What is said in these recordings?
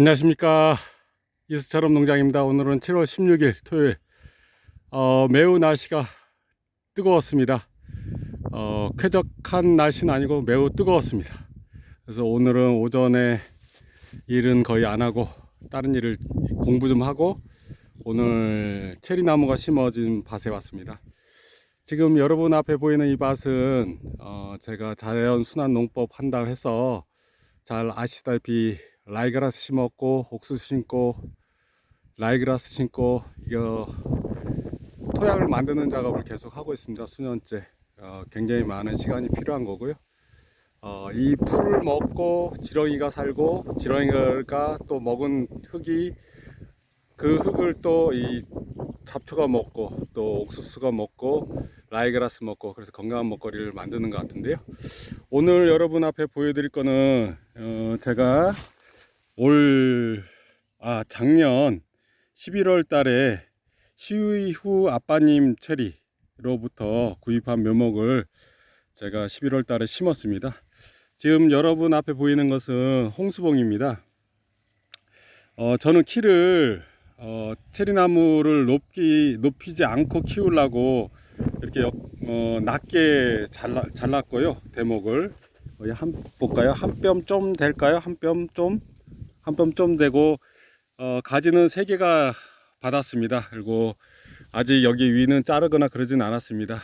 안녕하십니까. 이수처럼 농장입니다. 오늘은 7월 16일 토요일. 어, 매우 날씨가 뜨거웠습니다. 어, 쾌적한 날씨는 아니고 매우 뜨거웠습니다. 그래서 오늘은 오전에 일은 거의 안 하고 다른 일을 공부 좀 하고 오늘 체리나무가 심어진 밭에 왔습니다. 지금 여러분 앞에 보이는 이 밭은 어, 제가 자연 순환 농법 한다고 해서 잘 아시다시피 라이그라스 심었고 옥수수 심고 라이그라스 심고 이거 토양을 만드는 작업을 계속 하고 있습니다. 수년째. 어, 굉장히 많은 시간이 필요한 거고요. 어, 이 풀을 먹고 지렁이가 살고 지렁이가 또 먹은 흙이 그 흙을 또 이 잡초가 먹고 또 옥수수가 먹고 라이그라스 먹고 그래서 건강한 먹거리를 만드는 것 같은데요. 오늘 여러분 앞에 보여드릴 거는 어, 제가 올, 아, 작년 11월 달에 시위 후 아빠님 체리로부터 구입한 묘목을 제가 11월 달에 심었습니다. 지금 여러분 앞에 보이는 것은 홍수봉입니다. 어, 저는 키를, 어, 체리나무를 높이, 높이지 않고 키우려고 이렇게 역- 어, 낮게 잘라, 잘랐고요. 대목을. 한, 볼까요? 한 뼘 좀 될까요? 한 뼘 좀? 한뼘 좀 되고 어, 가지는 세 개가 받았습니다. 그리고 아직 여기 위는 자르거나 그러진 않았습니다.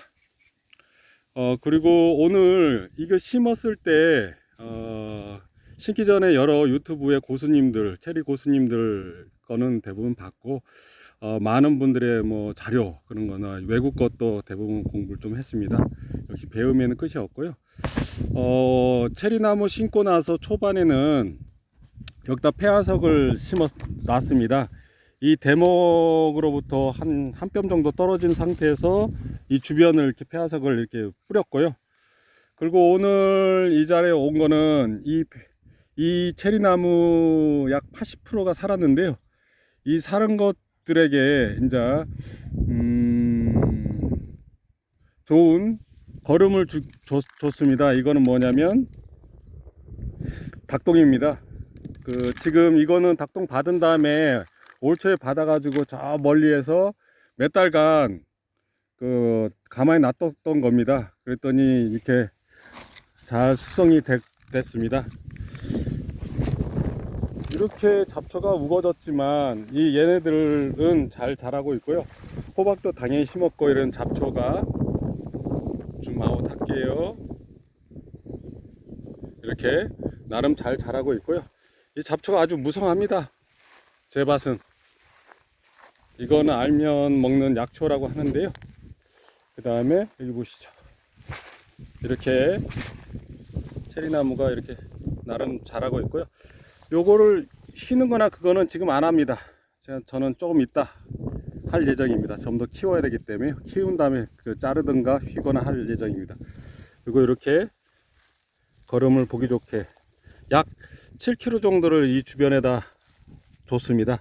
어, 그리고 오늘 이거 심었을 때 어, 심기 전에 여러 유튜브의 고수님들, 체리 고수님들 거는 대부분 봤고 어, 많은 분들의 뭐 자료 그런 거나 외국 것도 대부분 공부를 좀 했습니다. 역시 배움에는 끝이 없고요. 어, 체리나무 심고 나서 초반에는 여기다 폐화석을 심어 놨습니다. 이 대목으로부터 한 한 뼘 정도 떨어진 상태에서 이 주변을 이렇게 폐화석을 이렇게 뿌렸고요. 그리고 오늘 이 자리에 온 거는 이, 이 체리나무 약 80%가 살았는데요. 이 살은 것들에게 이제, 음, 좋은 걸음을 주, 줬, 줬습니다. 이거는 뭐냐면, 닭똥입니다. 그 지금 이거는 닭똥 받은 다음에 올 초에 받아가지고 저 멀리에서 몇 달간 그 가만히 놔뒀던 겁니다. 그랬더니 이렇게 잘 숙성이 됐, 됐습니다. 이렇게 잡초가 우거졌지만 이 얘네들은 잘 자라고 있고요. 호박도 당연히 심었고 이런 잡초가 좀 아웃 할게요. 이렇게 나름 잘 자라고 있고요. 이 잡초가 아주 무성합니다. 제 밭은. 이거는 알면 먹는 약초라고 하는데요. 그 다음에 여기 보시죠. 이렇게 체리나무가 이렇게 나름 자라고 있고요. 요거를 쉬는 거나 그거는 지금 안 합니다. 제가 저는 조금 있다 할 예정입니다. 좀 더 키워야 되기 때문에 키운 다음에 그 자르든가 휘거나 할 예정입니다. 그리고 이렇게 걸음을 보기 좋게 약 7km 정도를 이 주변에다 줬습니다.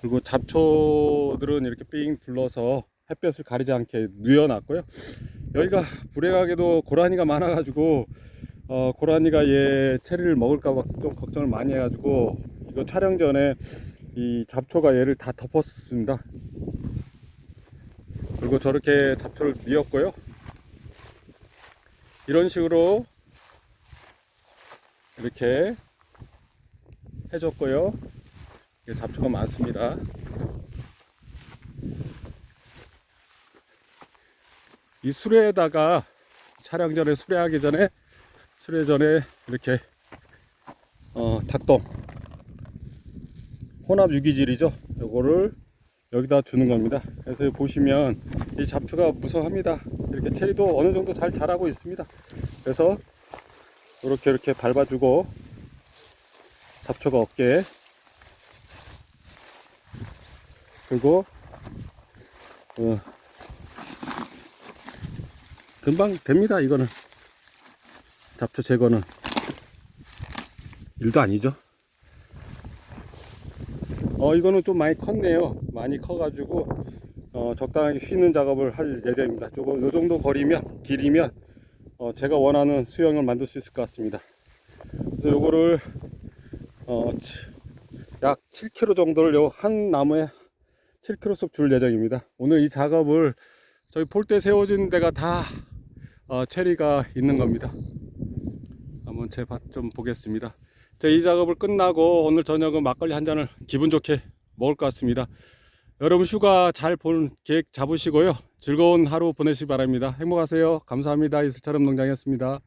그리고 잡초들은 이렇게 삥 둘러서 햇볕을 가리지 않게 누여놨고요. 여기가 불행하게도 고라니가 많아가지고 어, 고라니가 얘 체리를 먹을까봐 좀 걱정을 많이 해가지고 이거 촬영 전에 이 잡초가 얘를 다 덮었습니다. 그리고 저렇게 잡초를 뉘었고요. 이런 식으로 이렇게 해줬고요. 잡초가 많습니다. 이 수레에다가 촬영 전에 수레하기 전에 수레 전에 이렇게 어, 닭똥 혼합 유기질이죠. 요거를 여기다 주는 겁니다. 그래서 보시면 이 잡초가 무성합니다. 이렇게 체리도 어느 정도 잘 자라고 있습니다. 그래서 이렇게 이렇게 밟아주고 잡초가 없게 그리고 어, 금방 됩니다 이거는. 잡초 제거는. 일도 아니죠? 어 이거는 좀 많이 컸네요. 많이 커 가지고 어, 적당하게 쉬는 작업을 할 예정입니다. 조금 요 정도 거리면 길이면 어, 제가 원하는 수영을 만들 수 있을 것 같습니다. 그래서 요거를 어, 약 7kg 정도를 요 한 나무에 7kg씩 줄 예정입니다. 오늘 이 작업을 저희 폴대 세워진 데가 다 어, 체리가 있는 겁니다. 한번 제 밭 좀 보겠습니다. 제 이 작업을 끝나고 오늘 저녁은 막걸리 한 잔을 기분 좋게 먹을 것 같습니다. 여러분 휴가 잘볼 계획 잡으시고요. 즐거운 하루 보내시기 바랍니다. 행복하세요. 감사합니다. 이슬처럼 농장이었습니다.